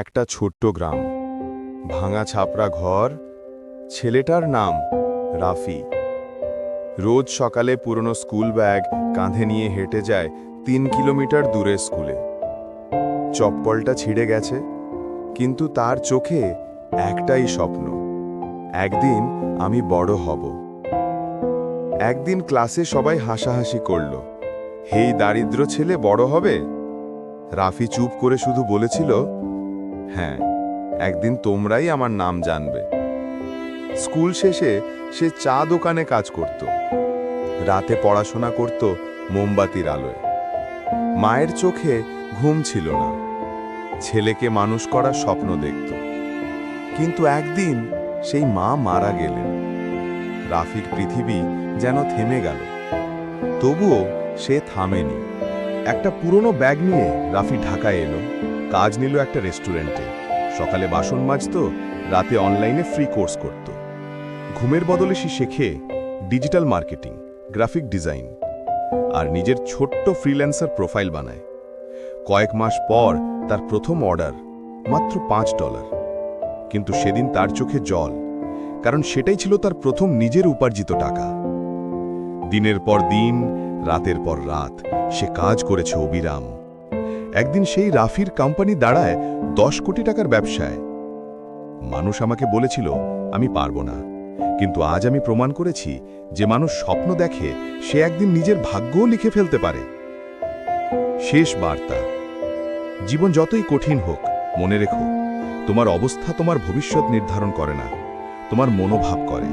একটা ছোট্ট গ্রাম। ভাঙা ছাপড়া ঘর। ছেলেটার নাম রাফি। রোজ সকালে পুরনো স্কুল ব্যাগ কাঁধে নিয়ে হেঁটে যায় তিন কিলোমিটার দূরে স্কুলে। চপ্পলটা ছিঁড়ে গেছে, কিন্তু তার চোখে একটাই স্বপ্ন, একদিন আমি বড় হব। একদিন ক্লাসে সবাই হাসাহাসি করল, হেই, দারিদ্র ছেলে বড় হবে? রাফি চুপ করে শুধু বলেছিল হ্যাঁ একদিন তোমরাই আমার নাম জানবে। স্কুল শেষে সে চা দোকানে কাজ করত। রাতে পড়াশোনা করত মোমবাতির আলোয়। মায়ের চোখে ঘুম ছিল না। ছেলেকে মানুষ করার স্বপ্ন দেখত। কিন্তু একদিন সেই মা মারা গেলেন। রাফির পৃথিবী যেন থেমে গেল। তবুও সে থামেনি। একটা পুরনো ব্যাগ নিয়ে রাফি ঢাকায় এলো। কাজ নিল একটা রেস্টুরেন্টে। সকালে বাসন মাজত, রাতে অনলাইনে ফ্রি কোর্স করত। ঘুমের বদলে সে শেখে ডিজিটাল মার্কেটিং গ্রাফিক ডিজাইন আর নিজের ছোট্ট ফ্রিল্যান্সার প্রোফাইল বানায়। কয়েক মাস পর তার প্রথম অর্ডার মাত্র পাঁচ ডলার কিন্তু সেদিন তার চোখে জল, কারণ সেটাই ছিল তার প্রথম নিজের উপার্জিত টাকা। দিনের পর দিন, রাতের পর রাত, সে কাজ করেছে অবিরাম। একদিন সেই রাফির কোম্পানি দাঁড়ায় দশ কোটি টাকার ব্যবসায়। মানুষ আমাকে বলেছিল, আমি পারব না। কিন্তু আজ আমি প্রমাণ করেছি যে মানুষ স্বপ্ন দেখে সে একদিন নিজের ভাগ্যও লিখে ফেলতে পারে। শেষ বার্তা। জীবন যতই কঠিন হোক, মনে রেখো, তোমার অবস্থা তোমার ভবিষ্যৎ নির্ধারণ করে না, তোমার মনোভাব করে।